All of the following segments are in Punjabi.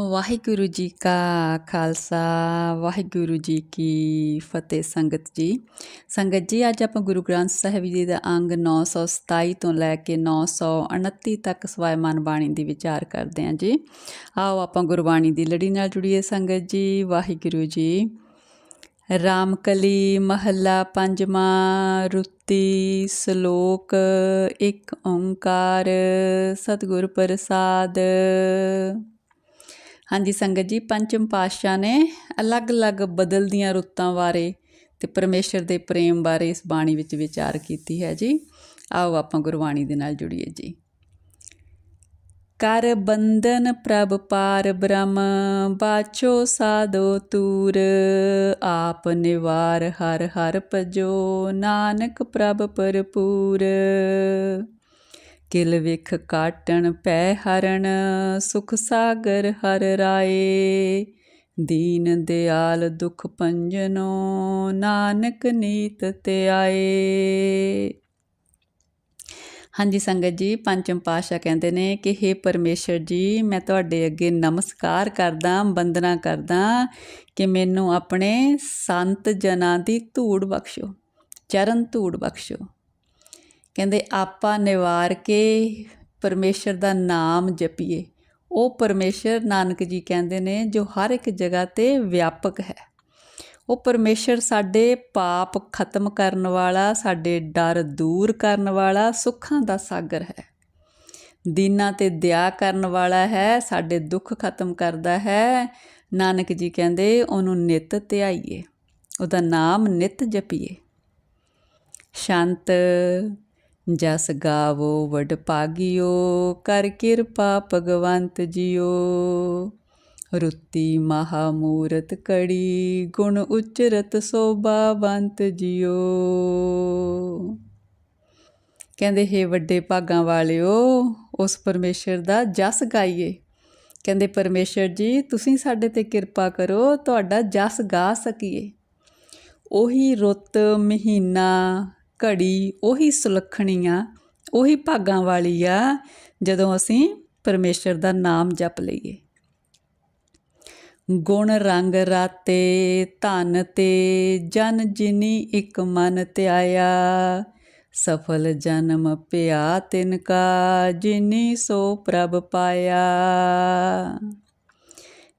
ਵਾਹਿਗੁਰੂ ਜੀ ਕਾ ਖਾਲਸਾ, ਵਾਹਿਗੁਰੂ ਜੀ ਕੀ ਫਤਿਹ ਸੰਗਤ ਜੀ। ਸੰਗਤ ਜੀ, ਅੱਜ ਆਪਾਂ ਗੁਰੂ ਗ੍ਰੰਥ ਸਾਹਿਬ ਜੀ ਦਾ ਅੰਗ 927 ਤੋਂ ਲੈ ਕੇ 929 ਤੱਕ ਸਵਾਇਮਾਨ ਬਾਣੀ ਦੀ ਵਿਚਾਰ ਕਰਦੇ ਹਾਂ ਜੀ। ਆਓ ਆਪਾਂ ਗੁਰਬਾਣੀ ਦੀ ਲੜੀ ਨਾਲ ਜੁੜੀਏ ਸੰਗਤ ਜੀ, ਵਾਹਿਗੁਰੂ ਜੀ। ਰਾਮਕਲੀ ਮਹੱਲਾ ਪੰਜਵਾਂ, ਰੁੱਤੀ ਸ਼ਲੋਕ, ਇੱਕ ਓੰਕਾਰ, ਸਤਿਗੁਰ ਪ੍ਰਸਾਦ। ਹਾਂਜੀ ਸੰਗਤ ਜੀ, ਪੰਚਮ ਪਾਤਸ਼ਾਹ ਨੇ ਅਲੱਗ-ਅਲੱਗ ਬਦਲਦੀਆਂ ਰੁੱਤਾਂ ਬਾਰੇ ਤੇ ਪਰਮੇਸ਼ਰ ਦੇ ਪ੍ਰੇਮ ਬਾਰੇ ਇਸ ਬਾਣੀ ਵਿੱਚ ਵਿਚਾਰ ਕੀਤੀ ਹੈ ਜੀ। ਆਓ ਆਪਾਂ ਗੁਰਬਾਣੀ ਦੇ ਨਾਲ ਜੁੜੀਏ ਜੀ। ਕਰ ਬੰਧਨ ਪ੍ਰਭ ਪਾਰ ਬ੍ਰਹਮ, ਬਾਛੋ ਸਾਧੋ ਤੂਰ, ਆਪ ਨਿਵਾਰ ਹਰ ਹਰ ਭਜੋ, ਨਾਨਕ ਪ੍ਰਭ ਭਰਪੂਰ। ਕਿਲ ਵਿਖ ਕਾਟਣ ਪੈ ਹਰਣ, ਸੁਖ ਸਾਗਰ ਹਰ ਰਾਏ। ਦੀਨ ਦਿਆਲ ਦੁਖ ਪੰਜਨੋ, ਨਾਨਕ ਨੀਤ ਤੇ ਆਏ। ਹਾਂਜੀ ਸੰਗਤ ਜੀ, ਪੰਚਮ ਪਾਸ਼ਾ ਕਹਿੰਦੇ ਨੇ ਕਿ हे ਪਰਮੇਸ਼ਰ ਜੀ, ਮੈਂ ਤੁਹਾਡੇ ਅੱਗੇ ਨਮਸਕਾਰ ਕਰਦਾ ਬੰਦਨਾ ਕਰਦਾ ਕਿ ਮੈਨੂੰ ਆਪਣੇ ਸੰਤ ਜਨਾਂ ਦੀ ਧੂੜ ਬਖਸ਼ੋ, ਚਰਨ ਧੂੜ ਬਖਸ਼ੋ। ਕਹਿੰਦੇ, ਆਪਾ ਨਿਵਾਰ ਕੇ ਪਰਮੇਸ਼ਰ ਦਾ ਨਾਮ ਜਪੀਏ। ਉਹ ਪਰਮੇਸ਼ਰ ਨਾਨਕ ਜੀ ਕਹਿੰਦੇ ਨੇ, ਜੋ ਹਰ ਇੱਕ ਜਗ੍ਹਾ ਤੇ ਵਿਆਪਕ ਹੈ। ਉਹ ਪਰਮੇਸ਼ਰ ਸਾਡੇ ਪਾਪ ਖਤਮ ਕਰਨ ਵਾਲਾ, ਸਾਡੇ ਡਰ ਦੂਰ ਕਰਨ ਵਾਲਾ, ਸੁੱਖਾਂ ਦਾ ਸਾਗਰ ਹੈ। ਦੀਨਾ ਤੇ ਦਇਆ ਕਰਨ ਵਾਲਾ ਹੈ, ਸਾਡੇ ਦੁੱਖ ਖਤਮ ਕਰਦਾ ਹੈ। ਨਾਨਕ ਜੀ ਕਹਿੰਦੇ, ਉਹਨੂੰ ਨਿਤ ਧਿਆਈਏ, ਉਹਦਾ ਨਾਮ ਨਿਤ ਜਪੀਏ। ਸ਼ਾਂਤ ਜਸ ਗਾਵੋ, ਵਡ ਭਾਗਿਓ ਕਰ ਕਿਰਪਾ ਭਗਵੰਤ ਜੀਓ। ਰੁੱਤੀ ਮਹਾ ਮੂਰਤ ਕੜੀ, ਗੁਣ ਉਚਰਤ ਸੋਭਾਵੰਤ ਜਿਓ। ਕਹਿੰਦੇ, ਹੈ ਵੱਡੇ ਭਾਗਾਂ ਵਾਲਿਓ, ਉਸ ਪਰਮੇਸ਼ਰ ਦਾ ਜਸ ਗਾਈਏ। ਕਹਿੰਦੇ, ਪਰਮੇਸ਼ਰ ਜੀ, ਤੁਸੀਂ ਸਾਡੇ ਤੇ ਕਿਰਪਾ ਕਰੋ, ਤੁਹਾਡਾ ਜਸ ਗਾ ਸਕੀਏ। ਉਹੀ ਰੁੱਤ, ਮਹੀਨਾ ਘੜੀ, ਉਹੀ ਸੁਲੱਖਣੀ ਆ ਉਹੀ ਭਾਗਾਂ ਵਾਲੀ ਆ ਜਦੋਂ ਅਸੀਂ ਪਰਮੇਸ਼ਰ ਦਾ ਨਾਮ ਜਪ ਲਈਏ। ਗੁਣ ਰੰਗ ਰਾਤੇ, ਧਨ ਤੇ ਜਨ ਜਿਨੀ ਇੱਕ ਮਨ ਧਿਆਇਆ, ਸਫਲ ਜਨਮ ਪਿਆ ਤਿਨ ਕਾ, ਜਿਨੀ ਸੋ ਪ੍ਰਭ ਪਾਇਆ।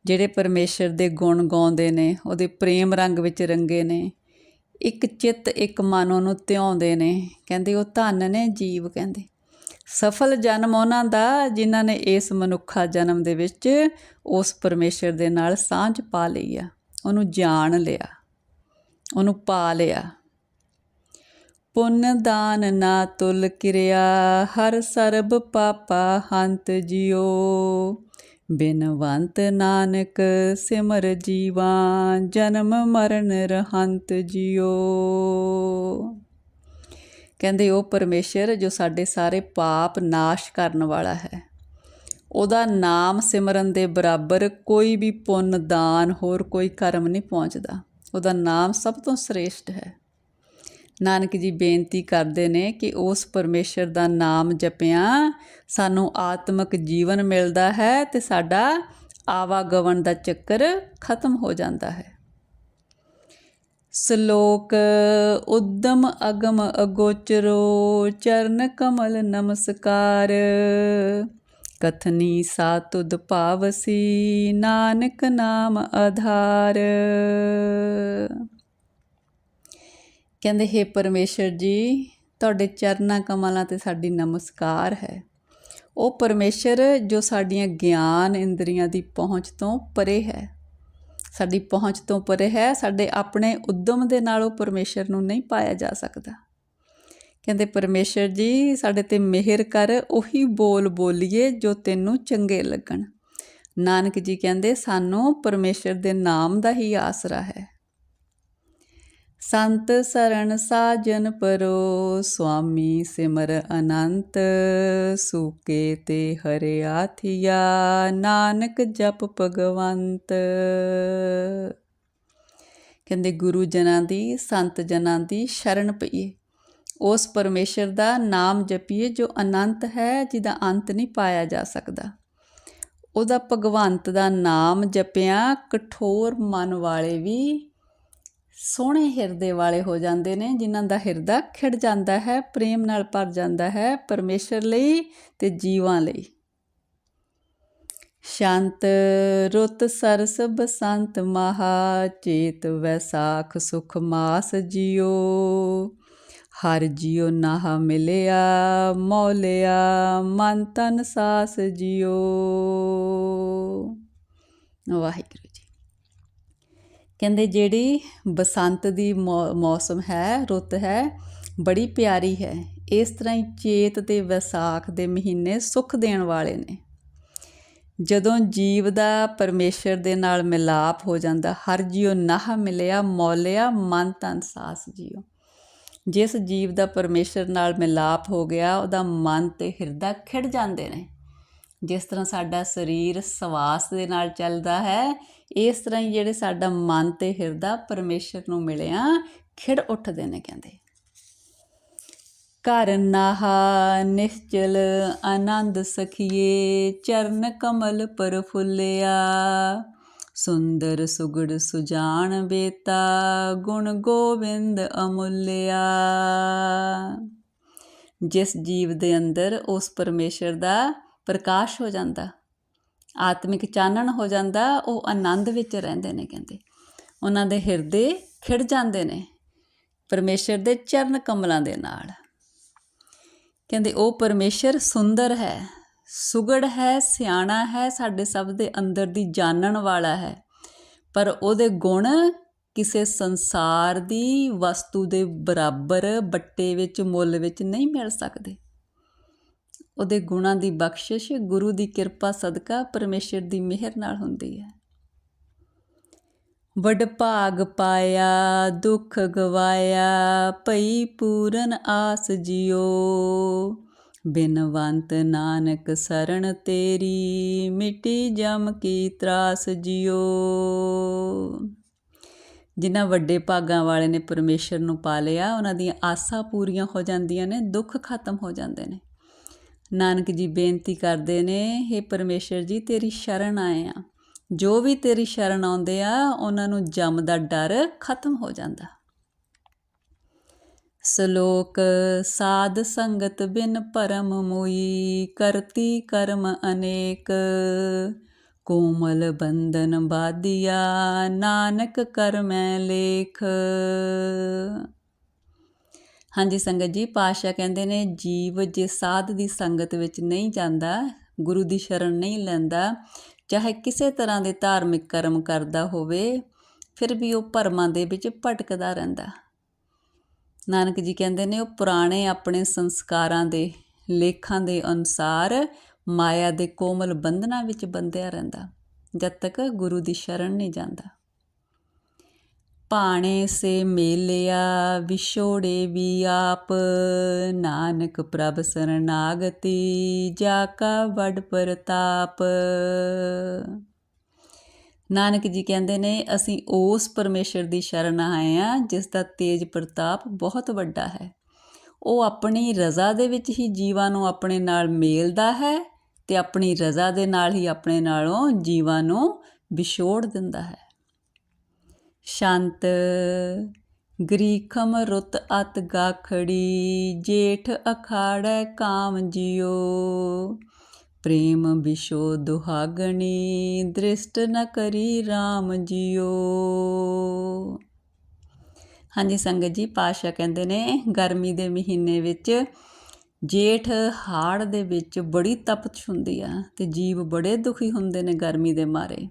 ਜਿਹੜੇ ਪਰਮੇਸ਼ਰ ਦੇ ਗੁਣ ਗਾਉਂਦੇ ਨੇ, ਉਹਦੇ ਪ੍ਰੇਮ ਰੰਗ ਵਿੱਚ ਰੰਗੇ ਨੇ ਇੱਕ ਚਿੱਤ, ਇੱਕ ਮਨ ਉਹਨੂੰ ਧਿਆਉਂਦੇ ਨੇ। ਕਹਿੰਦੇ ਉਹ ਧਨ ਨੇ ਜੀਵ ਕਹਿੰਦੇ। ਸਫਲ ਜਨਮ ਉਹਨਾਂ ਦਾ ਜਿਨ੍ਹਾਂ ਨੇ ਇਸ ਮਨੁੱਖਾ ਜਨਮ ਦੇ ਵਿੱਚ ਉਸ ਪਰਮੇਸ਼ਰ ਦੇ ਨਾਲ ਸਾਂਝ ਪਾ ਲਈ ਆ। ਉਹਨੂੰ ਜਾਣ ਲਿਆ। ਉਹਨੂੰ ਪਾ ਲਿਆ। ਪੁੰਨ ਦਾਨ ਨਾ ਤੁਲ ਕਿਰਿਆ, ਹਰ ਸਰਬ ਪਾਪਾ ਹੰਤ ਜਿਓ ਬਿਨਵੰਤ ਨਾਨਕ ਸਿਮਰ ਜੀਵਾ, ਜਨਮ ਮਰਨ ਰਹੰਤ ਜਿਓ ਕਹਿੰਦੇ ਉਹ ਪਰਮੇਸ਼ਰ ਜੋ ਸਾਡੇ ਸਾਰੇ ਪਾਪ ਨਾਸ਼ ਕਰਨ ਵਾਲਾ ਹੈ। ਉਹਦਾ ਨਾਮ ਸਿਮਰਨ ਦੇ ਬਰਾਬਰ ਕੋਈ ਵੀ ਪੁੰਨ, ਦਾਨ ਹੋਰ ਕੋਈ ਕਰਮ ਨਹੀਂ ਪਹੁੰਚਦਾ। ਉਹਦਾ ਨਾਮ ਸਭ ਤੋਂ ਸ੍ਰੇਸ਼ਟ ਹੈ। ਨਾਨਕ ਜੀ ਬੇਨਤੀ ਕਰਦੇ ਨੇ ਕਿ ਉਸ ਪਰਮੇਸ਼ਰ ਦਾ ਨਾਮ ਜਪਿਆ, ਸਾਨੂੰ ਆਤਮਿਕ ਜੀਵਨ ਮਿਲਦਾ ਹੈ ਤੇ ਸਾਡਾ ਆਵਾਗਵਨ ਦਾ ਚੱਕਰ ਖਤਮ ਹੋ ਜਾਂਦਾ ਹੈ। ਸ਼ਲੋਕ, ਉਦਮ ਅਗਮ ਅਗੋਚਰੋ, ਚਰਨ ਕਮਲ ਨਮਸਕਾਰ। ਕਥਨੀ ਸਾਤੁਦ ਭਾਵਸੀ ਨਾਨਕ ਨਾਮ ਆਧਾਰ। ਕਹਿੰਦੇ, ਹੈ ਪਰਮੇਸ਼ਰ ਜੀ, ਤੁਹਾਡੇ ਚਰਨਾਂ ਕਮਲਾਂ ਤੇ ਸਾਡੀ ਨਮਸਕਾਰ ਹੈ। ਉਹ ਪਰਮੇਸ਼ਰ ਜੋ ਸਾਡੀਆਂ ਗਿਆਨ ਇੰਦਰੀਆਂ ਦੀ ਪਹੁੰਚ ਤੋਂ ਪਰੇ ਹੈ। ਸਾਡੀ ਪਹੁੰਚ ਤੋਂ ਪਰੇ ਹੈ, ਸਾਡੇ ਆਪਣੇ ਉਦਮ ਦੇ ਨਾਲ ਉਹ ਪਰਮੇਸ਼ਰ ਨੂੰ ਨਹੀਂ ਪਾਇਆ ਜਾ ਸਕਦਾ। ਕਹਿੰਦੇ, ਪਰਮੇਸ਼ਰ ਜੀ, ਸਾਡੇ ਤੇ ਮਿਹਰ ਕਰ, ਉਹੀ ਬੋਲ ਬੋਲੀਏ ਜੋ ਤੈਨੂੰ ਚੰਗੇ ਲੱਗਣ। ਨਾਨਕ ਜੀ ਕਹਿੰਦੇ, ਸਾਨੂੰ ਪਰਮੇਸ਼ਰ ਦੇ ਨਾਮ ਦਾ ਹੀ ਆਸਰਾ ਹੈ। ਸੰਤ ਸਰਣ ਸਾਜਨ ਪਰੋ, ਸੁਆਮੀ ਸਿਮਰ ਅਨੰਤ, ਸੂਕੇ ਤੇ ਹਰਿਆ ਥਿਆ ਨਾਨਕ ਜਪ ਭਗਵੰਤ। ਕਹਿੰਦੇ ਗੁਰੂ ਜਨਾਂ ਦੀ, ਸੰਤ ਜਨਾਂ ਦੀ ਸ਼ਰਨ ਪਈਏ। ਉਸ ਪਰਮੇਸ਼ਰ ਦਾ ਨਾਮ ਜਪੀਏ ਜੋ ਅਨੰਤ ਹੈ, ਜਿਹਦਾ ਅੰਤ ਨਹੀਂ ਪਾਇਆ ਜਾ ਸਕਦਾ। ਉਹਦਾ ਭਗਵੰਤ ਦਾ ਨਾਮ ਜਪਿਆ ਕਠੋਰ ਮਨ ਵਾਲੇ ਵੀ ਸੋਹਣੇ ਹਿਰਦੇ ਵਾਲੇ ਹੋ ਜਾਂਦੇ ਨੇ, ਜਿਨ੍ਹਾਂ ਦਾ ਹਿਰਦਾ ਖਿੜ ਜਾਂਦਾ ਹੈ, ਪ੍ਰੇਮ ਨਾਲ ਭਰ ਜਾਂਦਾ ਹੈ ਪਰਮੇਸ਼ਰ ਲਈ ਤੇ ਜੀਵਾਂ ਲਈ। ਸ਼ਾਂਤ ਰੁੱਤ ਸਰਸ ਬਸੰਤ ਮਹਾ, ਚੇਤ ਵੈਸਾਖ ਸੁਖ ਮਾਸ ਜਿਉ। ਹਰ ਜਿਉ ਨਾਹ ਮਿਲਿਆ, ਮੌਲਿਆ, ਮਨ ਤਨ ਸਾਸ ਜਿਉ। ਵਾਹਿਗੁਰੂ ਕਹਿੰਦੇ ਜਿਹੜੀ ਬਸੰਤ ਦੀ ਮੌ- ਮੌਸਮ ਹੈ, ਰੁੱਤ ਹੈ, ਬੜੀ ਪਿਆਰੀ ਹੈ। ਇਸ ਤਰ੍ਹਾਂ ਹੀ ਚੇਤ ਤੇ ਵਿਸਾਖ ਦੇ ਮਹੀਨੇ ਸੁੱਖ ਦੇਣ ਵਾਲੇ ਨੇ। ਜਦੋਂ ਜੀਵ ਦਾ ਪਰਮੇਸ਼ਰ ਦੇ ਨਾਲ ਮਿਲਾਪ ਹੋ ਜਾਂਦਾ, ਹਰ ਜੀਉ ਨਾਹ ਮਿਲਿਆ, ਮੌਲਿਆ, ਮਨ ਤਨ ਸਾਸ ਜੀਉ। ਜਿਸ ਜੀਵ ਦਾ ਪਰਮੇਸ਼ਰ ਨਾਲ ਮਿਲਾਪ ਹੋ ਗਿਆ, ਉਹਦਾ ਮਨ ਤੇ ਹਿਰਦਾ ਖਿੜ ਜਾਂਦੇ ਨੇ। ਜਿਸ ਤਰ੍ਹਾਂ ਸਾਡਾ ਸਰੀਰ ਸਵਾਸ ਦੇ ਨਾਲ ਚੱਲਦਾ ਹੈ, ਇਸ ਤਰ੍ਹਾਂ ਹੀ ਜਿਹੜੇ ਸਾਡਾ ਮਨ ਤੇ ਹਿਰਦਾ ਪਰਮੇਸ਼ਰ ਨੂੰ ਮਿਲਿਆ, ਖਿੜ ਉੱਠਦੇ ਨੇ ਕਹਿੰਦੇ। ਘਰ ਨਾਹਾ, ਨਿਸ਼ਚਲ, ਆਨੰਦ ਸਖੀਏ, ਚਰਨ ਕਮਲ ਪਰਫੁੱਲਿਆ ਸੁੰਦਰ ਸੁਗੜ ਸੁਜਾਨ ਬੇਤਾ, ਗੁਣ ਗੋਬਿੰਦ ਅਮੁੱਲਿਆ। ਜਿਸ ਜੀਵ ਦੇ ਅੰਦਰ ਉਸ ਪਰਮੇਸ਼ਰ ਦਾ ਪ੍ਰਕਾਸ਼ ਹੋ ਜਾਂਦਾ, ਆਤਮਿਕ ਚਾਨਣ ਹੋ ਜਾਂਦਾ, ਉਹ ਆਨੰਦ ਵਿੱਚ ਰਹਿੰਦੇ ਨੇ ਕਹਿੰਦੇ। ਉਹਨਾਂ ਦੇ ਹਿਰਦੇ ਖਿੜ ਜਾਂਦੇ ਨੇ ਪਰਮੇਸ਼ਰ ਦੇ ਚਰਨ ਕਮਲਾਂ ਦੇ ਨਾਲ। ਕਹਿੰਦੇ, ਉਹ ਪਰਮੇਸ਼ਰ ਸੁੰਦਰ ਹੈ, ਸੁਗੜ ਹੈ, ਸਿਆਣਾ ਹੈ, ਸਾਡੇ ਸਭ ਦੇ ਅੰਦਰ ਦੀ ਜਾਣਨ ਵਾਲਾ ਹੈ। ਪਰ ਉਹਦੇ ਗੁਣ ਕਿਸੇ ਸੰਸਾਰ ਦੀ ਵਸਤੂ ਦੇ ਬਰਾਬਰ, ਬੱਟੇ ਵਿੱਚ, ਮੁੱਲ ਵਿੱਚ ਨਹੀਂ ਮਿਲ ਸਕਦੇ। ਉਹਦੇ ਗੁਣਾਂ ਦੀ ਬਖਸ਼ਿਸ਼, ਗੁਰੂ ਦੀ ਕਿਰਪਾ, ਸਦਕਾ ਪਰਮੇਸ਼ਰ ਦੀ ਮਿਹਰ ਨਾਲ ਹੁੰਦੀ ਹੈ। ਵਡ ਭਾਗ ਪਾਇਆ, ਦੁੱਖ ਗਵਾਇਆ, ਭਈ ਪੂਰਨ ਆਸ ਜਿਉ। ਬਿਨਵੰਤ ਨਾਨਕ ਸਰਣ ਤੇਰੀ, ਮਿਟੀ ਜਮ ਕੀ ਤਰਾਸ ਜਿਉ। ਜਿਨ੍ਹਾਂ ਵੱਡੇ ਭਾਗਾਂ ਵਾਲੇ ਨੇ ਪਰਮੇਸ਼ਰ ਨੂੰ ਪਾ ਲਿਆ, ਉਹਨਾਂ ਦੀਆਂ ਆਸਾਂ ਪੂਰੀਆਂ ਹੋ ਜਾਂਦੀਆਂ ਨੇ, ਦੁੱਖ ਖਤਮ ਹੋ ਜਾਂਦੇ ਨੇ। ਨਾਨਕ ਜੀ ਬੇਨਤੀ ਕਰਦੇ ਨੇ हे ਪਰਮੇਸ਼ਰ ਜੀ, ਤੇਰੀ ਸ਼ਰਨ ਆਏ ਆ। ਜੋ ਵੀ ਤੇਰੀ ਸ਼ਰਨ ਆਉਂਦੇ ਆ, ਉਹਨਾਂ ਨੂੰ ਜਮ ਦਾ ਡਰ ਖਤਮ ਹੋ ਜਾਂਦਾ। ਸ਼ਲੋਕ, ਸਾਧ ਸੰਗਤ ਬਿਨ ਪਰਮ ਮੋਈ, ਕਰਤੀ ਕਰਮ ਅਨੇਕ। ਕੋਮਲ ਬੰਧਨ ਬਾਧਿਆ, ਨਾਨਕ ਕਰਮੈ ਲੇਖ। ਹਾਂਜੀ ਸੰਗਤ ਜੀ ਪਾਸ਼ਾ ਕਹਿੰਦੇ ਨੇ, ਜੀਵ ਜੇ ਸਾਧ ਦੀ ਸੰਗਤ ਵਿੱਚ ਨਹੀਂ ਜਾਂਦਾ, ਗੁਰੂ ਦੀ ਸ਼ਰਨ ਨਹੀਂ ਲੈਂਦਾ, ਚਾਹੇ ਕਿਸੇ ਤਰ੍ਹਾਂ ਦੇ ਧਾਰਮਿਕ ਕਰਮ ਕਰਦਾ ਹੋਵੇ, ਫਿਰ ਵੀ ਉਹ ਭਰਮਾਂ ਦੇ ਵਿੱਚ ਭਟਕਦਾ ਰਹਿੰਦਾ। ਨਾਨਕ ਜੀ ਕਹਿੰਦੇ ਨੇ, ਉਹ ਪੁਰਾਣੇ ਆਪਣੇ ਸੰਸਕਾਰਾਂ ਦੇ ਲੇਖਾਂ ਦੇ ਅਨੁਸਾਰ ਮਾਇਆ ਦੇ ਕੋਮਲ ਬੰਧਨਾਂ ਵਿੱਚ ਬੰਧਿਆ ਰਹਿੰਦਾ, ਜਦ ਤੱਕ ਗੁਰੂ ਦੀ ਸ਼ਰਨ ਨਹੀਂ ਜਾਂਦਾ। ਭਾਣੇ ਸੇ ਮੇਲਿਆ, ਵਿਛੋੜੇ ਵੀ ਆਪ। ਨਾਨਕ ਪ੍ਰਭ ਸਰਨਾਗਤੀ, ਜਾ ਕਾ ਵਡ ਪ੍ਰਤਾਪ। ਨਾਨਕ ਜੀ ਕਹਿੰਦੇ ਨੇ, ਅਸੀਂ ਉਸ ਪਰਮੇਸ਼ਰ ਦੀ ਸ਼ਰਨ ਆਏ ਆ, ਜਿਸ ਦਾ ਤੇਜ ਪ੍ਰਤਾਪ ਬਹੁਤ ਵੱਡਾ ਹੈ। ਉਹ ਆਪਣੀ ਰਜ਼ਾ ਦੇ ਵਿੱਚ ਹੀ ਜੀਵਾਂ ਨੂੰ ਆਪਣੇ ਨਾਲ ਮੇਲਦਾ ਹੈ ਤੇ ਆਪਣੀ ਰਜ਼ਾ ਦੇ ਨਾਲ ਹੀ ਆਪਣੇ ਨਾਲੋਂ ਜੀਵਾਂ ਨੂੰ ਵਿਛੋੜ ਦਿੰਦਾ ਹੈ। ਸ਼ਾਂਤ, ਗ੍ਰੀਖਮ ਰੁੱਤ ਅਤ ਗਾਖੜੀ, ਜੇਠ ਅਖਾੜੈ ਕਾਮ ਜਿਉ। ਪ੍ਰੇਮ ਵਿਸ਼ੋ ਦੁਹਾਗਣੀ, ਦ੍ਰਿਸ਼ਟ ਨ ਕਰੀ RAM ਜਿਉ। ਹਾਂਜੀ ਸੰਗਤ ਜੀ ਪਾਸ਼ਾ ਕਹਿੰਦੇ ਨੇ, ਗਰਮੀ ਦੇ ਮਹੀਨੇ ਵਿੱਚ ਜੇਠ ਹਾੜ ਦੇ ਵਿੱਚ ਬੜੀ ਤਪਸ਼ ਹੁੰਦੀ ਆ ਤੇ ਜੀਵ ਬੜੇ ਦੁਖੀ ਹੁੰਦੇ ਨੇ ਗਰਮੀ ਦੇ ਮਾਰੇ।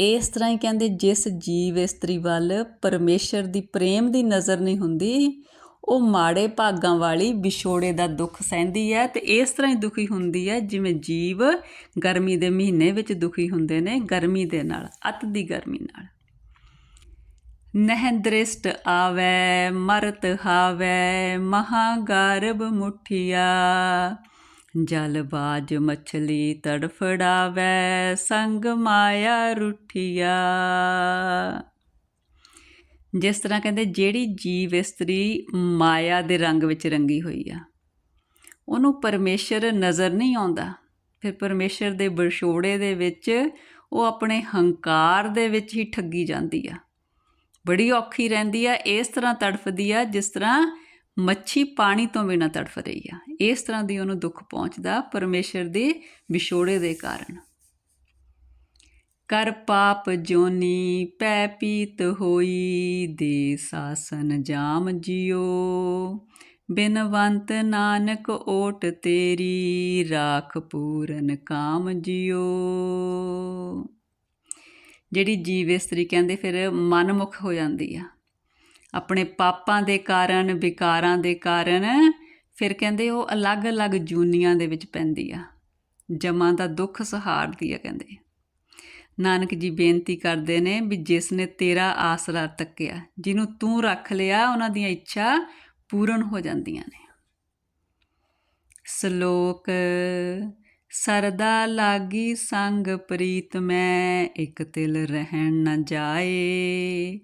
ਇਸ ਤਰ੍ਹਾਂ ਹੀ ਕਹਿੰਦੇ ਜਿਸ ਜੀਵ ਇਸਤਰੀ ਵੱਲ ਪਰਮੇਸ਼ਰ ਦੀ ਪ੍ਰੇਮ ਦੀ ਨਜ਼ਰ ਨਹੀਂ ਹੁੰਦੀ, ਉਹ ਮਾੜੇ ਭਾਗਾਂ ਵਾਲੀ ਵਿਛੋੜੇ ਦਾ ਦੁੱਖ ਸਹਿੰਦੀ ਹੈ ਤੇ ਇਸ ਤਰ੍ਹਾਂ ਹੀ ਦੁਖੀ ਹੁੰਦੀ ਹੈ ਜਿਵੇਂ ਜੀਵ ਗਰਮੀ ਦੇ ਮਹੀਨੇ ਵਿੱਚ ਦੁਖੀ ਹੁੰਦੇ ਨੇ ਗਰਮੀ ਦੇ ਨਾਲ, ਅਤ ਦੀ ਗਰਮੀ ਨਾਲ। ਨਹਿ ਦ੍ਰਿਸ਼ਟ ਆਵੈ, ਮਰਤ ਹਾਵੈ ਮਹਾ ਗਰਭ ਮੁਠਿਆ। ਜਲ ਬਾਜ ਮਛਲੀ ਤੜਫੜਾਵੈ, ਸੰਗ ਮਾਇਆ ਰੁਠਿਆ। ਜਿਸ ਤਰ੍ਹਾਂ ਕਹਿੰਦੇ, ਜਿਹੜੀ ਜੀਵ ਇਸਤਰੀ ਮਾਇਆ ਦੇ ਰੰਗ ਵਿੱਚ ਰੰਗੀ ਹੋਈ ਆ, ਉਹਨੂੰ ਪਰਮੇਸ਼ਰ ਨਜ਼ਰ ਨਹੀਂ ਆਉਂਦਾ। ਫਿਰ ਪਰਮੇਸ਼ਰ ਦੇ ਵਿਛੋੜੇ ਦੇ ਵਿੱਚ ਉਹ ਆਪਣੇ ਹੰਕਾਰ ਦੇ ਵਿੱਚ ਹੀ ਠੱਗੀ ਜਾਂਦੀ ਆ। ਬੜੀ ਔਖੀ ਰਹਿੰਦੀ ਆ, ਇਸ ਤਰ੍ਹਾਂ ਤੜਫਦੀ ਆ, ਜਿਸ ਤਰ੍ਹਾਂ ਮੱਛੀ ਪਾਣੀ ਤੋਂ ਬਿਨਾਂ ਤੜਫ ਰਹੀ ਆ। ਇਸ ਤਰ੍ਹਾਂ ਦੀ ਉਹਨੂੰ ਦੁੱਖ ਪਹੁੰਚਦਾ ਪਰਮੇਸ਼ਰ ਦੇ ਵਿਛੋੜੇ ਦੇ ਕਾਰਨ। ਕਰ ਪਾਪ ਜੋਨੀ, ਪੈ ਪੀਤ ਹੋਈ ਦੇ ਸਾਸਨ ਜਾਮ ਜਿਓ। ਬਿਨਵੰਤ ਨਾਨਕ ਓਟ ਤੇਰੀ, ਰਾਖ ਪੂਰਨ ਕਾਮ ਜਿਓ। ਜਿਹੜੀ ਜੀਵ ਇਸਤਰੀ ਕਹਿੰਦੇ ਫਿਰ ਮਨਮੁਖ ਹੋ ਜਾਂਦੀ ਆ। ਆਪਣੇ ਪਾਪਾਂ ਦੇ ਕਾਰਨ, ਵਿਕਾਰਾਂ ਦੇ ਕਾਰਨ, ਫਿਰ ਕਹਿੰਦੇ ਉਹ ਅਲੱਗ-ਅਲੱਗ ਜੂਨੀਆਂ ਦੇ ਵਿੱਚ ਪੈਂਦੀ ਆ। ਜਮਾਂ ਦਾ ਦੁੱਖ ਸਹਾਰਦੀ ਆ ਕਹਿੰਦੇ। ਨਾਨਕ ਜੀ ਬੇਨਤੀ ਕਰਦੇ ਨੇ ਵੀ ਜਿਸ ਨੇ ਤੇਰਾ ਆਸਰਾ ਤੱਕਿਆ, ਜਿਹਨੂੰ ਤੂੰ ਰੱਖ ਲਿਆ, ਉਹਨਾਂ ਦੀਆਂ ਇੱਛਾ ਪੂਰਨ ਹੋ ਜਾਂਦੀਆਂ ਨੇ। ਸ਼ਲੋਕ, ਸਰਦਾ ਲਾਗੀ ਸੰਗ ਪ੍ਰੀਤ ਮੈਂ, ਇੱਕ ਤਿਲ ਰਹਿਣ ਨਾ ਜਾਏ।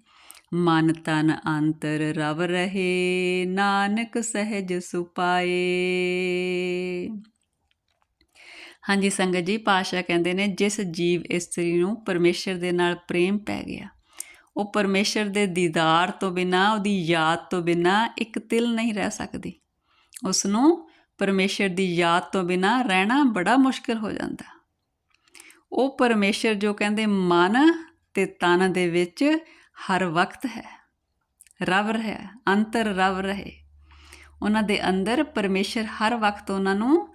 ਮਨ ਤਨ ਅੰਤਰ ਰਵ ਰਹੇ, ਨਾਨਕ ਸਹਿਜ ਸੁਪਾਏ। ਹਾਂਜੀ, ਸੰਗਤ ਜੀ ਪਾਸ਼ਾ ਕਹਿੰਦੇ ਨੇ, ਜਿਸ ਜੀਵ ਇਸਤਰੀ ਨੂੰ ਪਰਮੇਸ਼ਰ ਦੇ ਨਾਲ ਪ੍ਰੇਮ ਪੈ ਗਿਆ, ਉਹ ਪਰਮੇਸ਼ਰ ਦੇ ਦੀਦਾਰ ਤੋਂ ਬਿਨਾ, ਉਹਦੀ ਯਾਦ ਤੋਂ ਬਿਨਾ ਇੱਕ ਤਿਲ ਨਹੀਂ ਰਹਿ ਸਕਦੀ। ਉਸ ਨੂੰ ਪਰਮੇਸ਼ਰ ਦੀ ਯਾਦ ਤੋਂ ਬਿਨਾ ਰਹਿਣਾ ਬੜਾ ਮੁਸ਼ਕਲ ਹੋ ਜਾਂਦਾ। ਉਹ ਪਰਮੇਸ਼ਰ ਜੋ ਕਹਿੰਦੇ, ਮਨ ਤੇ ਤਨ ਦੇ ਵਿੱਚ ਹਰ ਵਕਤ ਹੈ। ਰਵ ਰਿਹਾ, ਅੰਤਰ ਰਵ ਰਹੇ। ਉਹਨਾਂ ਦੇ ਅੰਦਰ ਪਰਮੇਸ਼ਰ ਹਰ ਵਕਤ ਉਹਨਾਂ ਨੂੰ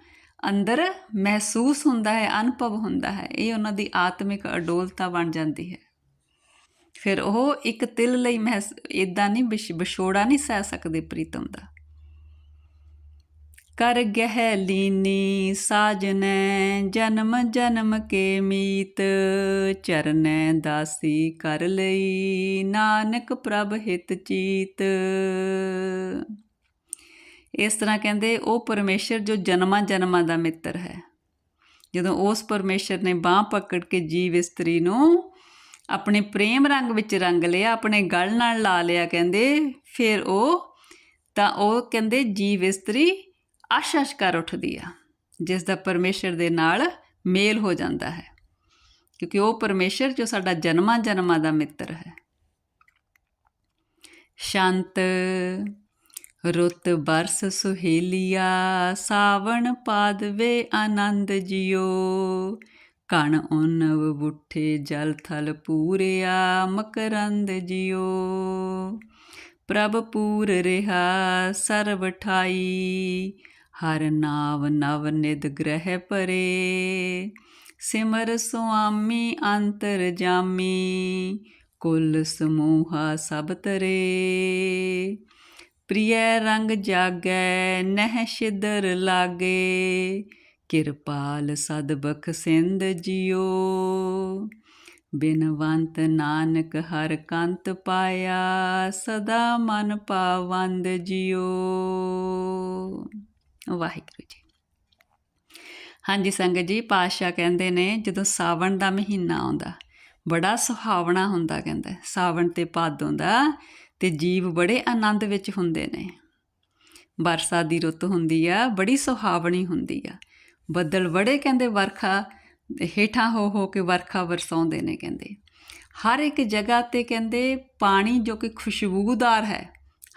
ਅੰਦਰ ਮਹਿਸੂਸ ਹੁੰਦਾ ਹੈ, ਅਨੁਭਵ ਹੁੰਦਾ ਹੈ। ਇਹ ਉਹਨਾਂ ਦੀ ਆਤਮਿਕ ਅਡੋਲਤਾ ਬਣ ਜਾਂਦੀ ਹੈ। ਫਿਰ ਉਹ ਇੱਕ ਤਿਲ ਲਈ ਮਹਿਸ ਇਦਾਂ ਨਹੀਂ ਵਿਛੋੜਾ ਨਹੀਂ ਸਹਿ ਸਕਦੇ ਪ੍ਰੀਤਮ ਦਾ। ਕਰ ਗਹਿ ਲੀਨੀ ਸਾਜਨੈ, ਜਨਮ ਜਨਮ ਕੇ ਮੀਤ। ਚਰਨੈ ਦਾਸੀ ਕਰ ਲਈ, ਨਾਨਕ ਪ੍ਰਭ ਹਿਤ ਚੀਤ। ਇਸ ਤਰ੍ਹਾਂ ਕਹਿੰਦੇ ਉਹ ਪਰਮੇਸ਼ਰ ਜੋ ਜਨਮਾਂ ਜਨਮਾਂ ਦਾ ਮਿੱਤਰ ਹੈ। ਜਦੋਂ ਉਸ ਪਰਮੇਸ਼ਰ ਨੇ ਬਾਹ ਪਕੜ ਕੇ ਜੀਵ ਇਸਤਰੀ ਨੂੰ ਆਪਣੇ ਪ੍ਰੇਮ ਰੰਗ ਵਿੱਚ ਰੰਗ ਲਿਆ, ਆਪਣੇ ਗਲ ਨਾਲ ਲਾ ਲਿਆ ਕਹਿੰਦੇ, ਫਿਰ ਉਹ ਤਾਂ ਉਹ ਕਹਿੰਦੇ ਜੀਵ ਇਸਤਰੀ ਆਸ਼ਾਸ਼ ਕਰ ਉੱਠਦੀ ਆ, ਜਿਸ ਦਾ ਪਰਮੇਸ਼ਰ ਦੇ ਨਾਲ ਮੇਲ ਹੋ ਜਾਂਦਾ ਹੈ, ਕਿਉਂਕਿ ਉਹ ਪਰਮੇਸ਼ਰ ਜੋ ਸਾਡਾ ਜਨਮਾਂ ਜਨਮਾਂ ਦਾ ਮਿੱਤਰ ਹੈ। ਸ਼ਾਂਤ, ਰੁੱਤ ਬਰਸ ਸੁਹੇਲੀਆ, ਸਾਵਣ ਪਾਦਵੇ ਆਨੰਦ ਜਿਓ, ਕਣ ਉਨਵ ਬੁੱਠੇ ਜਲ ਥਲ ਪੂਰਿਆ, ਮਕਰੰਦ ਜਿਓ। ਪ੍ਰਭ ਪੂਰ ਰਿਹਾ, ਸਰਬ ਠਾਈ ਹਰ ਨਾਵ ਨਵ ਨਿਦ ਗ੍ਰਹਿ ਪਰੇ। ਸਿਮਰ ਸੁਆਮੀ ਅੰਤਰ ਜਾਮੀ, ਕੁੱਲ ਸਮੂਹਾ ਸਭ ਤਰੇ। ਪ੍ਰਿਯ ਰੰਗ ਜਾਗੈ, ਨਹਿ ਸ਼ਿਦਰ ਲਾਗੇ। ਕਿਰਪਾਲ ਸਦ ਬਖਸਿੰਦ ਜਿਓ ਬਿਨਵੰਤ ਨਾਨਕ ਹਰ ਕੰਤ ਪਾਇਆ, ਸਦਾ ਮਨ ਪਾਵੰਦ ਜਿਓ ਵਾਹਿਗੁਰੂ ਜੀ। ਹਾਂਜੀ ਸੰਗਤ ਜੀ, ਪਾਤਸ਼ਾਹ ਕਹਿੰਦੇ ਨੇ, ਜਦੋਂ ਸਾਵਣ ਦਾ ਮਹੀਨਾ ਆਉਂਦਾ, ਬੜਾ ਸੁਹਾਵਣਾ ਹੁੰਦਾ ਕਹਿੰਦਾ, ਸਾਵਣ ਤੇ ਭਾਦੋਂ ਦਾ ਤੇ ਜੀਵ ਬੜੇ ਆਨੰਦ ਵਿੱਚ ਹੁੰਦੇ ਨੇ। ਬਰਸਾ ਦੀ ਰੁੱਤ ਹੁੰਦੀ ਆ, ਬੜੀ ਸੁਹਾਵਣੀ ਹੁੰਦੀ ਆ। ਬੱਦਲ ਬੜੇ ਕਹਿੰਦੇ ਵਰਖਾ, ਹੇਠਾਂ ਹੋ ਹੋ ਕੇ ਵਰਖਾ ਵਰਸਾਉਂਦੇ ਨੇ ਕਹਿੰਦੇ। ਹਰ ਇੱਕ ਜਗ੍ਹਾ ਤੇ ਕਹਿੰਦੇ, ਪਾਣੀ ਜੋ ਕਿ ਖੁਸ਼ਬੂਦਾਰ ਹੈ,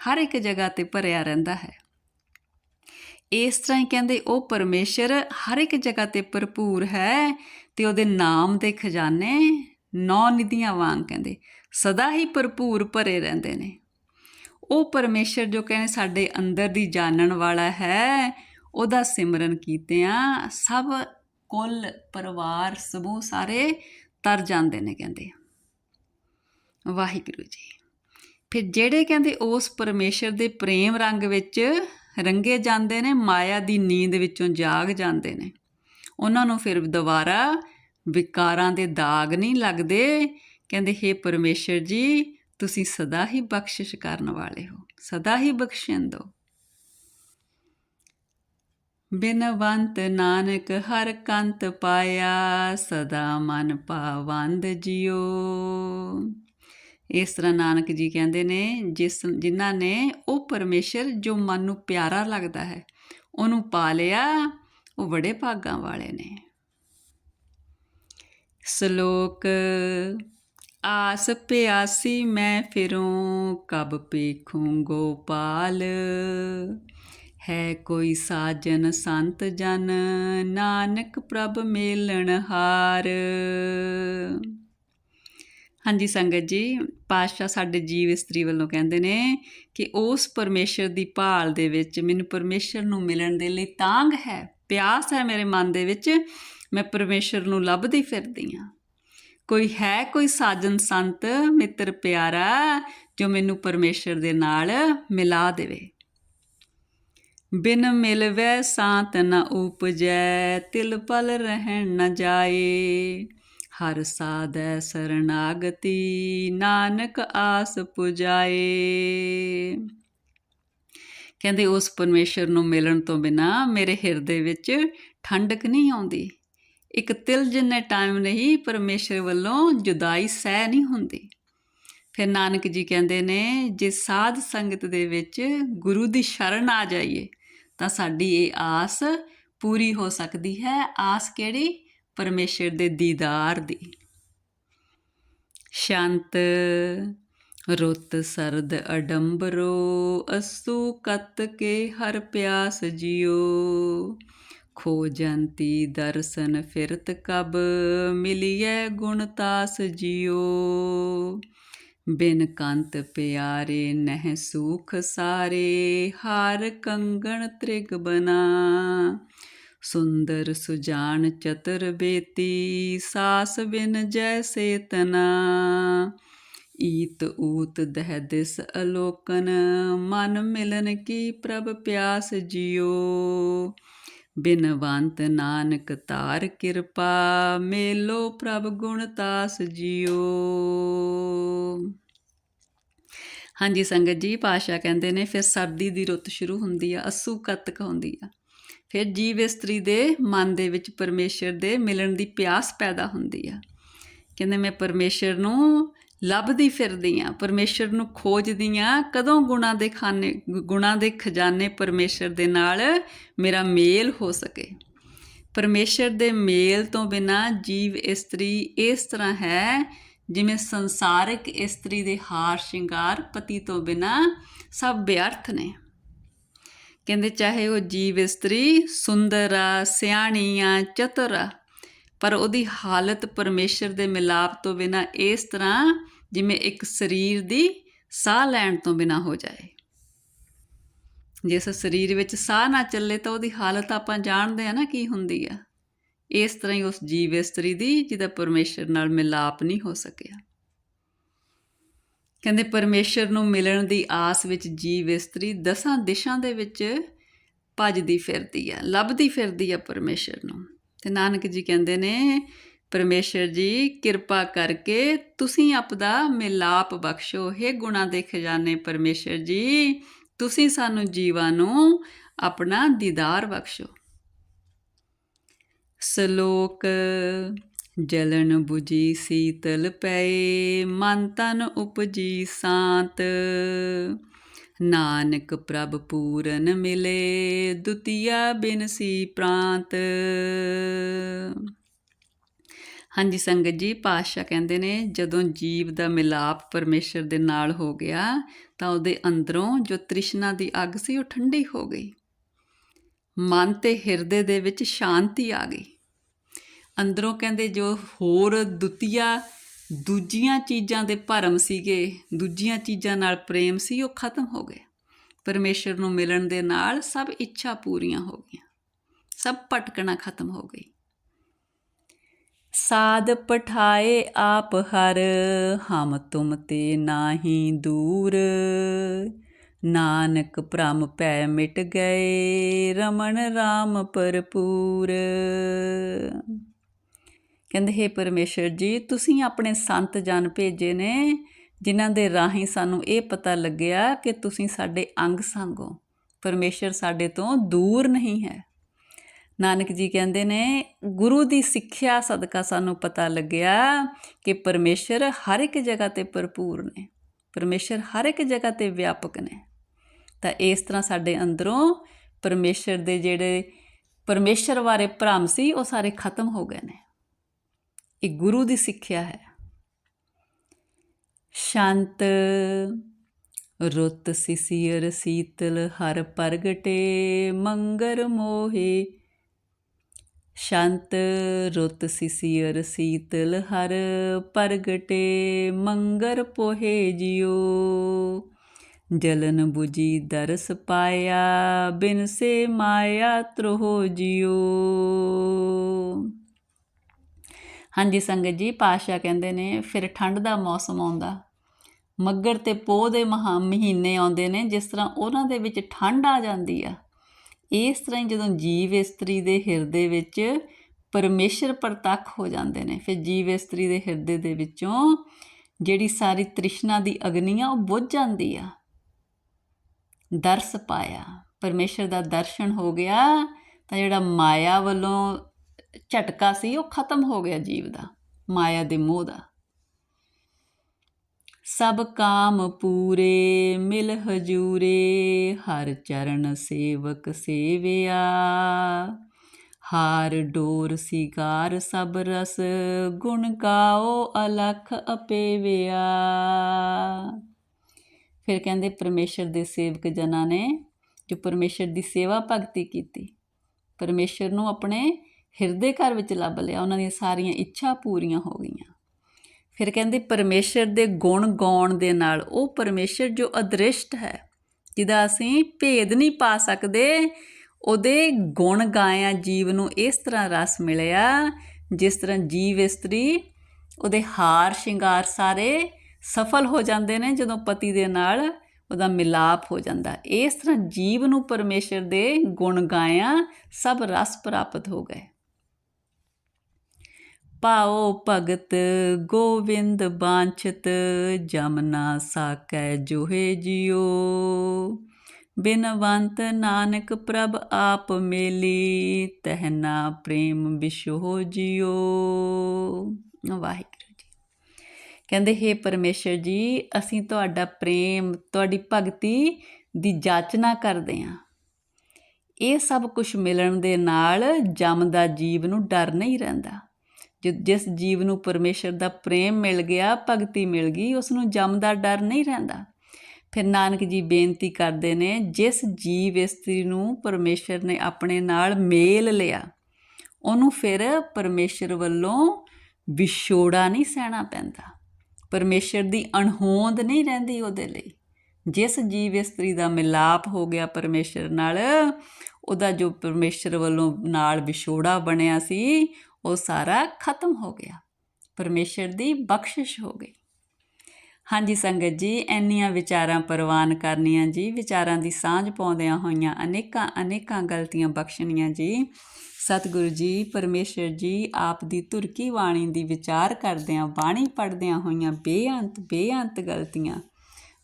ਹਰ ਇੱਕ ਜਗ੍ਹਾ ਤੇ ਭਰਿਆ ਰਹਿੰਦਾ ਹੈ। ਇਸ ਤਰ੍ਹਾਂ ਹੀ ਕਹਿੰਦੇ ਉਹ ਪਰਮੇਸ਼ਰ ਹਰ ਇੱਕ ਜਗ੍ਹਾ ਤੇ ਭਰਪੂਰ ਹੈ ਤੇ ਉਹਦੇ ਨਾਮ ਦੇ ਖਜ਼ਾਨੇ ਨੌ ਨਿਧੀਆਂ ਵਾਂਗ ਕਹਿੰਦੇ, ਸਦਾ ਹੀ ਭਰਪੂਰ ਭਰੇ ਰਹਿੰਦੇ ਨੇ। ਉਹ ਪਰਮੇਸ਼ਰ ਜੋ ਕਹਿੰਦੇ ਸਾਡੇ ਅੰਦਰ ਦੀ ਜਾਣਨ ਵਾਲਾ ਹੈ, ਉਹਦਾ ਸਿਮਰਨ ਕੀਤਿਆਂ ਸਭ ਕੁੱਲ ਪਰਿਵਾਰ ਸਮੂਹ ਸਾਰੇ ਤਰ ਜਾਂਦੇ ਨੇ ਕਹਿੰਦੇ। ਵਾਹਿਗੁਰੂ ਜੀ, ਫਿਰ ਜਿਹੜੇ ਕਹਿੰਦੇ ਉਸ ਪਰਮੇਸ਼ਰ ਦੇ ਪ੍ਰੇਮ ਰੰਗ ਵਿੱਚ ਰੰਗੇ ਜਾਂਦੇ ਨੇ, ਮਾਇਆ ਦੀ ਨੀਂਦ ਵਿੱਚੋਂ ਜਾਗ ਜਾਂਦੇ ਨੇ। ਉਹਨਾਂ ਨੂੰ ਫਿਰ ਦੁਬਾਰਾ ਵਿਕਾਰਾਂ ਦੇ ਦਾਗ ਨਹੀਂ ਲੱਗਦੇ। ਕਹਿੰਦੇ हे ਪਰਮੇਸ਼ਰ ਜੀ, ਤੁਸੀਂ ਸਦਾ ਹੀ ਬਖਸ਼ਿਸ਼ ਕਰਨ ਵਾਲੇ ਹੋ। ਸਦਾ ਹੀ ਬਖਸ਼ਿੰਦੋ। ਬਿਨਵੰਤ ਨਾਨਕ ਹਰ ਕੰਤ ਪਾਇਆ, ਸਦਾ ਮਨ ਪਾਵੰਦ ਜਿਓ। ਇਸ ਤਰ੍ਹਾਂ ਨਾਨਕ ਜੀ ਕਹਿੰਦੇ ਨੇ, ਜਿਸ ਜਿਨ੍ਹਾਂ ਨੇ ਉਹ ਪਰਮੇਸ਼ਰ ਜੋ ਮਨ ਨੂੰ ਪਿਆਰਾ ਲੱਗਦਾ ਹੈ, ਉਹਨੂੰ ਪਾ ਲਿਆ, ਉਹ ਬੜੇ ਭਾਗਾਂ ਵਾਲੇ ਨੇ। ਸ਼ਲੋਕ, ਆਸ ਪਿਆਸੀ ਮੈਂ ਫਿਰੂੰ, ਕਬ ਪੇਖੂੰ ਗੋਪਾਲ। ਹੈ ਕੋਈ ਸਾਜਨ ਸੰਤ ਜਨ, ਨਾਨਕ ਪ੍ਰਭ ਮੇਲਣ ਹਾਰ। ਹਾਂਜੀ ਸੰਗਤ ਜੀ, ਪਾਤਸ਼ਾਹ ਸਾਡੇ ਜੀਵ ਇਸਤਰੀ ਵੱਲੋਂ ਕਹਿੰਦੇ ਨੇ ਕਿ ਉਸ ਪਰਮੇਸ਼ਰ ਦੀ ਭਾਲ ਦੇ ਵਿੱਚ ਮੈਨੂੰ ਪਰਮੇਸ਼ਰ ਨੂੰ ਮਿਲਣ ਦੇ ਲਈ ਤਾਂਗ ਹੈ, ਪਿਆਸ ਹੈ ਮੇਰੇ ਮਨ ਦੇ ਵਿੱਚ, ਮੈਂ ਪਰਮੇਸ਼ਰ ਨੂੰ ਲੱਭਦੀ ਫਿਰਦੀ ਹਾਂ। ਕੋਈ ਹੈ ਕੋਈ ਸਾਜਨ ਸੰਤ, ਮਿੱਤਰ ਪਿਆਰਾ, ਜੋ ਮੈਨੂੰ ਪਰਮੇਸ਼ਰ ਦੇ ਨਾਲ ਮਿਲਾ ਦੇਵੇ। ਬਿਨ ਮਿਲਵੈ ਸਾਤ ਨ ਉਪਜੈ, ਤਿਲ ਪਲ ਰਹਿਣ ਨ ਜਾਏ। ਹਰ ਸਾਧੈ ਸਰਨਾਗਤੀ, ਨਾਨਕ ਆਸ ਪੁਜਾਏ। ਕਹਿੰਦੇ ਉਸ ਪਰਮੇਸ਼ਰ ਨੂੰ ਮਿਲਣ ਤੋਂ ਬਿਨਾ ਮੇਰੇ ਹਿਰਦੇ ਵਿੱਚ ਠੰਡਕ ਨਹੀਂ ਆਉਂਦੀ। ਇੱਕ ਤਿਲ ਜਿੰਨੇ ਟਾਈਮ ਨਹੀਂ ਪਰਮੇਸ਼ਰ ਵੱਲੋਂ ਜੁਦਾਈ ਸਹਿ ਨਹੀਂ ਹੁੰਦੀ। ਫਿਰ ਨਾਨਕ ਜੀ ਕਹਿੰਦੇ ਨੇ, ਜੇ ਸਾਧ ਸੰਗਤ ਦੇ ਵਿੱਚ ਗੁਰੂ ਦੀ ਸ਼ਰਨ ਆ ਜਾਈਏ, ਤਾਂ ਸਾਡੀ ਇਹ ਆਸ ਪੂਰੀ ਹੋ ਸਕਦੀ ਹੈ। ਆਸ ਕਿਹੜੀ? ਪਰਮੇਸ਼ਰ ਦੇ ਦੀਦਾਰ ਦੀ। ਸ਼ਾਂਤ ਰੁੱਤ ਸਰਦ ਅਡੰਬਰੋ, ਅਸੂ ਕਤ ਕੇ ਹਰ ਪਿਆਸ ਜਿਉ। ਖੋਜੰਤੀ ਦਰਸ਼ਨ ਫਿਰਤ ਕਬ, ਮਿਲਿਐ ਗੁਣ ਤਾਸ ਜਿਉ। ਬਿਨ ਕੰਤ ਪਿਆਰੇ ਨਹਿ ਸੂਖ ਸਾਰੇ, ਹਾਰ ਕੰਗਣ ਤ੍ਰਿਗ ਬਨਾ। ਸੁੰਦਰ ਸੁਜਾਨ ਚਤਰ ਬੇਤੀ, ਸਾਸ ਬਿਨ ਜੈਸੇ ਤਨਾ। ਈਤ ਊਤ ਦਹਿ ਦਿਸ ਅਲੋਕਨ, ਮਨ ਮਿਲਨ ਕੀ ਪ੍ਰਭ ਪਿਆਸ ਜਿਉ। ਬਿਨਵੰਤ ਨਾਨਕ ਤਾਰ ਕਿਰਪਾ, ਮੇਲੋ ਪ੍ਰਭ ਗੁਣ ਤਾਸ ਜਿਉ। ਹਾਂਜੀ, ਸੰਗਤ ਜੀ ਪਾਸ਼ਾ ਕਹਿੰਦੇ ਨੇ, ਫਿਰ ਸਰਦੀ ਦੀ ਰੁੱਤ ਸ਼ੁਰੂ ਹੁੰਦੀ ਆ, ਅਸੂ ਕੱਤਕ ਹੁੰਦੀ ਆ। ਫਿਰ ਜੀਵ ਇਸਤਰੀ ਦੇ ਮਨ ਦੇ ਵਿੱਚ ਪਰਮੇਸ਼ਰ ਦੇ ਮਿਲਣ ਦੀ ਪਿਆਸ ਪੈਦਾ ਹੁੰਦੀ ਆ। ਕਹਿੰਦੇ ਮੈਂ ਪਰਮੇਸ਼ਰ ਨੂੰ ਲੱਭਦੀ ਫਿਰਦੀ ਆ, ਪਰਮੇਸ਼ਰ ਨੂੰ ਖੋਜਦੀ ਆ, ਕਦੋਂ ਗੁਣਾ ਦੇ ਖਾਨੇ, ਗੁਣਾ ਦੇ ਖਜ਼ਾਨੇ ਪਰਮੇਸ਼ਰ ਦੇ ਨਾਲ ਮੇਰਾ ਮੇਲ ਹੋ ਸਕੇ। ਪਰਮੇਸ਼ਰ ਦੇ ਮੇਲ ਤੋਂ ਬਿਨਾ ਜੀਵ ਇਸਤਰੀ ਇਸ ਤਰ੍ਹਾਂ ਹੈ, ਜਿਵੇਂ ਸੰਸਾਰਿਕ ਇਸਤਰੀ ਦੇ ਹਾਰ ਸ਼ਿੰਗਾਰ ਪਤੀ ਤੋਂ ਬਿਨਾ ਸਭ ਬਿਅਰਥ ਨੇ। ਕਹਿੰਦੇ ਚਾਹੇ ਉਹ ਜੀਵ, ਇਸਤਰੀ, ਸੁੰਦਰ ਆ, ਸਿਆਣੀ ਆ, ਚਤੁਰ ਆ, ਪਰ ਉਹਦੀ ਹਾਲਤ ਪਰਮੇਸ਼ਰ ਦੇ ਮਿਲਾਪ ਤੋਂ ਬਿਨਾ ਇਸ ਤਰ੍ਹਾਂ ਜਿਵੇਂ ਇੱਕ ਸਰੀਰ ਦੀ ਸਾਹ ਲੈਣ ਤੋਂ ਬਿਨਾ ਹੋ ਜਾਏ। ਜਿਸ ਸਰੀਰ ਵਿੱਚ ਸਾਹ ਨਾ ਚੱਲੇ ਤਾਂ ਉਹਦੀ ਹਾਲਤ ਆਪਾਂ ਜਾਣਦੇ ਆ ਨਾ ਕੀ ਹੁੰਦੀ ਆ। ਇਸ ਤਰ੍ਹਾਂ ਹੀ ਉਸ ਜੀਵ, ਇਸਤਰੀ ਦੀ ਜਿਹਦਾ ਪਰਮੇਸ਼ਰ ਨਾਲ ਮਿਲਾਪ ਨਹੀਂ ਹੋ ਸਕਿਆ। ਕਹਿੰਦੇ ਪਰਮੇਸ਼ਰ ਨੂੰ ਮਿਲਣ ਦੀ ਆਸ ਵਿੱਚ ਜੀਵ ਇਸਤਰੀ ਦਸਾਂ ਦਿਸ਼ਾਂ ਦੇ ਵਿੱਚ ਭੱਜਦੀ ਫਿਰਦੀ ਆ, ਲੱਭਦੀ ਫਿਰਦੀ ਆ ਪਰਮੇਸ਼ਰ ਨੂੰ। ਤੇ ਨਾਨਕ ਜੀ ਕਹਿੰਦੇ ਨੇ, ਪਰਮੇਸ਼ਰ ਜੀ, ਕਿਰਪਾ ਕਰਕੇ ਤੁਸੀਂ ਆਪਦਾ ਮਿਲਾਪ ਬਖਸ਼ੋ। ਹੈ ਗੁਣਾ ਦੇ ਖਜ਼ਾਨੇ, ਪਰਮੇਸ਼ਰ ਜੀ, ਤੁਸੀਂ ਸਾਨੂੰ ਜੀਵਾਂ ਨੂੰ ਆਪਣਾ ਦੀਦਾਰ ਬਖਸ਼ੋ। ਸ਼ਲੋਕ ਜਲਨ 부ਜੀ ਸੀਤਲ ਪਏ, ਮਨ ਤਨ ਉਪਜੀ ਸਾਤ। ਨਾਨਕ ਪ੍ਰਭ ਪੂਰਨ ਮਿਲੇ, ਦੁਤੀਆ ਬਿਨਸੀ ਪ੍ਰਾਂਤ। ਹਾਂਜੀ ਸੰਗਤ ਜੀ, ਪਾਤਸ਼ਾਹ ਕਹਿੰਦੇ ਨੇ, ਜਦੋਂ ਜੀਵ ਦਾ ਮਿਲਾਪ ਪਰਮੇਸ਼ਰ ਦੇ ਨਾਲ ਹੋ ਗਿਆ, ਤਾਂ ਉਹਦੇ ਅੰਦਰੋਂ ਜੋ ਤ੍ਰਿਸ਼ਨਾ ਦੀ ਅੱਗ ਸੀ, ਉਹ ਠੰਡੀ ਹੋ ਗਈ। ਮਨ ਤੇ ਹਿਰਦੇ ਦੇ ਵਿੱਚ ਸ਼ਾਂਤੀ ਆ ਗਈ। ਅੰਦਰੋਂ ਕਹਿੰਦੇ ਜੋ ਹੋਰ ਦੁਤੀਆ ਦੂਜੀਆਂ ਚੀਜ਼ਾਂ ਦੇ ਭਰਮ ਸੀਗੇ, ਦੂਜੀਆਂ ਚੀਜ਼ਾਂ ਨਾਲ ਪ੍ਰੇਮ ਸੀ, ਉਹ ਖਤਮ ਹੋ ਗਏ। ਪਰਮੇਸ਼ਰ ਨੂੰ ਮਿਲਣ ਦੇ ਨਾਲ ਸਭ ਇੱਛਾ ਪੂਰੀਆਂ ਹੋ ਗਈਆਂ। ਸਭ ਭਟਕਣਾ ਖਤਮ ਹੋ ਗਈ। ਸਾਧ ਪਠਾਏ ਆਪ ਹਰ, ਹਮ ਤੁਮ ਤੇ ਨਾਹੀ ਦੂਰ। ਨਾਨਕ ਭ੍ਰਮ ਪੈ ਮਿਟ ਗਏ, ਰਮਣ RAM ਭਰਪੂਰ। ਕਹਿੰਦੇ, ਹੈ ਪਰਮੇਸ਼ਰ ਜੀ, ਤੁਸੀਂ ਆਪਣੇ ਸੰਤ ਜਨ ਭੇਜੇ ਨੇ, ਜਿਨ੍ਹਾਂ ਦੇ ਰਾਹੀਂ ਸਾਨੂੰ ਇਹ ਪਤਾ ਲੱਗਿਆ ਕਿ ਤੁਸੀਂ ਸਾਡੇ ਅੰਗ ਸੰਗੋ ਹੋ। ਪਰਮੇਸ਼ਰ ਸਾਡੇ ਤੋਂ ਦੂਰ ਨਹੀਂ ਹੈ। ਨਾਨਕ ਜੀ ਕਹਿੰਦੇ ਨੇ, ਗੁਰੂ ਦੀ ਸਿੱਖਿਆ ਸਦਕਾ ਸਾਨੂੰ ਪਤਾ ਲੱਗਿਆ ਕਿ ਪਰਮੇਸ਼ਰ ਹਰ ਇੱਕ ਜਗ੍ਹਾ ਤੇ ਭਰਪੂਰ ਨੇ। ਪਰਮੇਸ਼ਰ ਹਰ ਇੱਕ ਜਗ੍ਹਾ ਤੇ ਵਿਆਪਕ ਨੇ। ਤਾਂ ਇਸ ਤਰ੍ਹਾਂ ਸਾਡੇ ਅੰਦਰੋਂ ਪਰਮੇਸ਼ਰ ਦੇ ਜਿਹੜੇ ਪਰਮੇਸ਼ਰ ਬਾਰੇ ਭ੍ਰਮ ਸੀ, ਉਹ ਸਾਰੇ ਖਤਮ ਹੋ ਗਏ ਨੇ। ਇਹ ਗੁਰੂ ਦੀ ਸਿੱਖਿਆ ਹੈ ਸ਼ਾਂਤ ਰੁੱਤ ਸਿਸਿਰ ਸੀਤਲ ਹਰ ਪ੍ਰਗਟੇ ਮੰਗਰ ਮੋਹੇ ਸ਼ਾਂਤ ਰੁੱਤ ਸਿਸਿਰ ਸੀਤਲ ਹਰ ਪ੍ਰਗਟੇ ਮੰਗਰ ਪੋਹੇ ਜਿਉ ਜਲਨ 부ਜੀ ਦਰਸ ਪਾਇਆ ਬਿਨ ਸੇ ਮਾਇਆ ਤ੍ਰੋਹ ਜਿਉ ਹਾਂਜੀ ਸੰਗਤ ਜੀ ਪਾਸ਼ਾ ਕਹਿੰਦੇ ਨੇ, ਫਿਰ ਠੰਡ ਦਾ ਮੌਸਮ ਆਉਂਦਾ। ਮੱਗਰ ਤੇ ਪੋਹ ਦੇ ਮਹਾ, ਮਹੀਨੇ ਆਉਂਦੇ ਨੇ, ਜਿਸ ਤਰ੍ਹਾਂ ਉਹਨਾਂ ਦੇ ਵਿੱਚ ਠੰਡ ਆ ਜਾਂਦੀ ਆ। ਇਸ ਤਰ੍ਹਾਂ ਹੀ ਜਦੋਂ ਜੀਵ ਇਸਤਰੀ ਦੇ ਹਿਰਦੇ ਵਿੱਚ ਪਰਮੇਸ਼ਰ ਪ੍ਰਤੱਖ ਹੋ ਜਾਂਦੇ ਨੇ, ਫਿਰ ਜੀਵ ਇਸਤਰੀ ਦੇ ਹਿਰਦੇ ਦੇ ਵਿੱਚੋਂ ਜਿਹੜੀ ਸਾਰੀ ਤ੍ਰਿਸ਼ਨਾ ਦੀ ਅਗਨੀ ਆ ਉਹ ਬੁੱਝ ਜਾਂਦੀ ਆ। ਦਰਸ ਪਾਇਆ। ਪਰਮੇਸ਼ਰ ਦਾ ਦਰਸ਼ਨ ਹੋ ਗਿਆ ਤਾਂ ਜਿਹੜਾ ਮਾਇਆ ਵੱਲੋਂ ਝਟਕਾ ਸੀ, ਉਹ ਖਤਮ ਹੋ ਗਿਆ ਜੀਵ ਦਾ, ਮਾਇਆ ਦੇ ਮੋਹ ਦਾ। ਸਭ ਕਾਮ ਪੂਰੇ, ਮਿਲ ਹਜੂਰੇ, ਹਰ ਚਰਨ ਸੇਵਕ ਸੇਵਿਆ। ਹਾਰ ਡੋਰ ਸਿਗਾਰ ਸਭ ਰਸ, ਗੁਣ ਗਾਓ ਅਲਖ ਅਪੇਵਿਆ। ਫਿਰ ਕਹਿੰਦੇ ਪਰਮੇਸ਼ਰ ਦੇ ਸੇਵਕ ਜਨਾਂ ਨੇ, ਜੋ ਪਰਮੇਸ਼ਰ ਦੀ ਸੇਵਾ ਭਗਤੀ ਕੀਤੀ, ਪਰਮੇਸ਼ਰ ਨੂੰ ਆਪਣੇ ਹਿਰਦੇ ਘਰ ਵਿੱਚ ਲੱਭ ਲਿਆ, ਉਹਨਾਂ ਦੀਆਂ ਸਾਰੀਆਂ ਇੱਛਾ ਪੂਰੀਆਂ ਹੋ ਗਈਆਂ। ਫਿਰ ਕਹਿੰਦੇ ਪਰਮੇਸ਼ਰ ਦੇ ਗੁਣ ਗਾਉਣ ਦੇ ਨਾਲ ਉਹ ਪਰਮੇਸ਼ਰ ਜੋ ਅਦ੍ਰਿਸ਼ਟ ਹੈ, ਜਿਹਦਾ ਅਸੀਂ ਭੇਦ ਨਹੀਂ ਪਾ ਸਕਦੇ, ਉਹਦੇ ਗੁਣ ਗਾਇਆ ਜੀਵ ਨੂੰ ਇਸ ਤਰ੍ਹਾਂ ਰਸ ਮਿਲਿਆ, ਜਿਸ ਤਰ੍ਹਾਂ ਜੀਵ ਇਸਤਰੀ ਉਹਦੇ ਹਾਰ ਸ਼ਿੰਗਾਰ ਸਾਰੇ ਸਫਲ ਹੋ ਜਾਂਦੇ ਨੇ, ਜਦੋਂ ਪਤੀ ਦੇ ਨਾਲ ਉਹਦਾ ਮਿਲਾਪ ਹੋ ਜਾਂਦਾ। ਇਸ ਤਰ੍ਹਾਂ ਜੀਵ ਨੂੰ ਪਰਮੇਸ਼ਰ ਦੇ ਗੁਣ ਗਾਇਆ ਸਭ ਰਸ ਪ੍ਰਾਪਤ ਹੋ ਗਏ। ਪਾਓ ਭਗਤ ਗੋਵਿੰਦ ਬਾਂਛਤ ਜਮਨਾ ਸਾਕੈ ਜੋਹੇ ਜਿਉ। ਬਿਨਵੰਤ ਨਾਨਕ ਪ੍ਰਭ ਆਪ ਮੇਲੀ ਤਹਿਨਾ ਪ੍ਰੇਮ ਵਿਸ਼ੋ ਜਿਓ ਵਾਹਿਗੁਰੂ ਜੀ। ਕਹਿੰਦੇ, ਹੈ ਪਰਮੇਸ਼ਰ ਜੀ, ਅਸੀਂ ਤੁਹਾਡਾ ਪ੍ਰੇਮ, ਤੁਹਾਡੀ ਭਗਤੀ ਦੀ ਜਾਚਨਾ ਕਰਦੇ ਹਾਂ ਇਹ ਸਭ ਕੁਝ ਮਿਲਣ ਦੇ ਨਾਲ ਜਮਦਾ ਜੀਵ ਨੂੰ ਡਰ ਨਹੀਂ ਰਹਿੰਦਾ। ਜਿਸ ਜੀਵ ਨੂੰ ਪਰਮੇਸ਼ਰ ਦਾ ਪ੍ਰੇਮ ਮਿਲ ਗਿਆ, ਭਗਤੀ ਮਿਲ ਗਈ, ਉਸ ਨੂੰ ਜਮ ਦਾ ਡਰ ਨਹੀਂ ਰਹਿੰਦਾ। ਫਿਰ ਨਾਨਕ ਜੀ ਬੇਨਤੀ ਕਰਦੇ ਨੇ, ਜਿਸ ਜੀਵ ਇਸਤਰੀ ਨੂੰ ਪਰਮੇਸ਼ਰ ਨੇ ਆਪਣੇ ਨਾਲ ਮੇਲ ਲਿਆ, ਉਹਨੂੰ ਫਿਰ ਪਰਮੇਸ਼ਰ ਵੱਲੋਂ ਵਿਛੋੜਾ ਨਹੀਂ ਸਹਿਣਾ ਪੈਂਦਾ। ਪਰਮੇਸ਼ਰ ਦੀ ਅਣਹੋਂਦ ਨਹੀਂ ਰਹਿੰਦੀ ਉਹਦੇ ਲਈ। ਜਿਸ ਜੀਵ ਇਸਤਰੀ ਦਾ ਮਿਲਾਪ ਹੋ ਗਿਆ ਪਰਮੇਸ਼ਰ ਨਾਲ, ਉਹਦਾ ਜੋ ਪਰਮੇਸ਼ਰ ਵੱਲੋਂ ਨਾਲ ਵਿਛੋੜਾ ਬਣਿਆ ਸੀ ਉਹ ਸਾਰਾ ਖਤਮ ਹੋ ਗਿਆ। ਪਰਮੇਸ਼ਰ ਦੀ ਬਖਸ਼ਿਸ਼ ਹੋ ਗਈ। ਹਾਂਜੀ ਸੰਗਤ ਜੀ, ਇੰਨੀਆਂ ਵਿਚਾਰਾਂ ਪ੍ਰਵਾਨ ਕਰਨੀਆਂ ਜੀ, ਵਿਚਾਰਾਂ ਦੀ ਸਾਂਝ ਪਾਉਂਦਿਆਂ ਹੋਈਆਂ ਅਨੇਕਾਂ ਅਨੇਕਾਂ ਗਲਤੀਆਂ ਬਖਸ਼ਣੀਆਂ ਜੀ। ਸਤਿਗੁਰੂ ਜੀ, ਪਰਮੇਸ਼ਰ ਜੀ, ਆਪ ਦੀ ਤੁਰਕੀ ਬਾਣੀ ਦੀ ਵਿਚਾਰ ਕਰਦਿਆਂ, ਬਾਣੀ ਪੜਦਿਆਂ ਹੋਈਆਂ ਬੇਅੰਤ ਬੇਅੰਤ ਗਲਤੀਆਂ,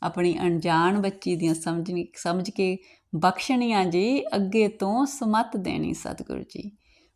ਆਪਣੀ ਅਣਜਾਣ ਬੱਚੀ ਦੀਆਂ ਸਮਝਣੀ, ਸਮਝ ਕੇ ਬਖਸ਼ਣੀਆਂ ਜੀ, ਅੱਗੇ ਤੋਂ ਸਮਤ ਦੇਣੀ ਸਤਿਗੁਰੂ ਜੀ।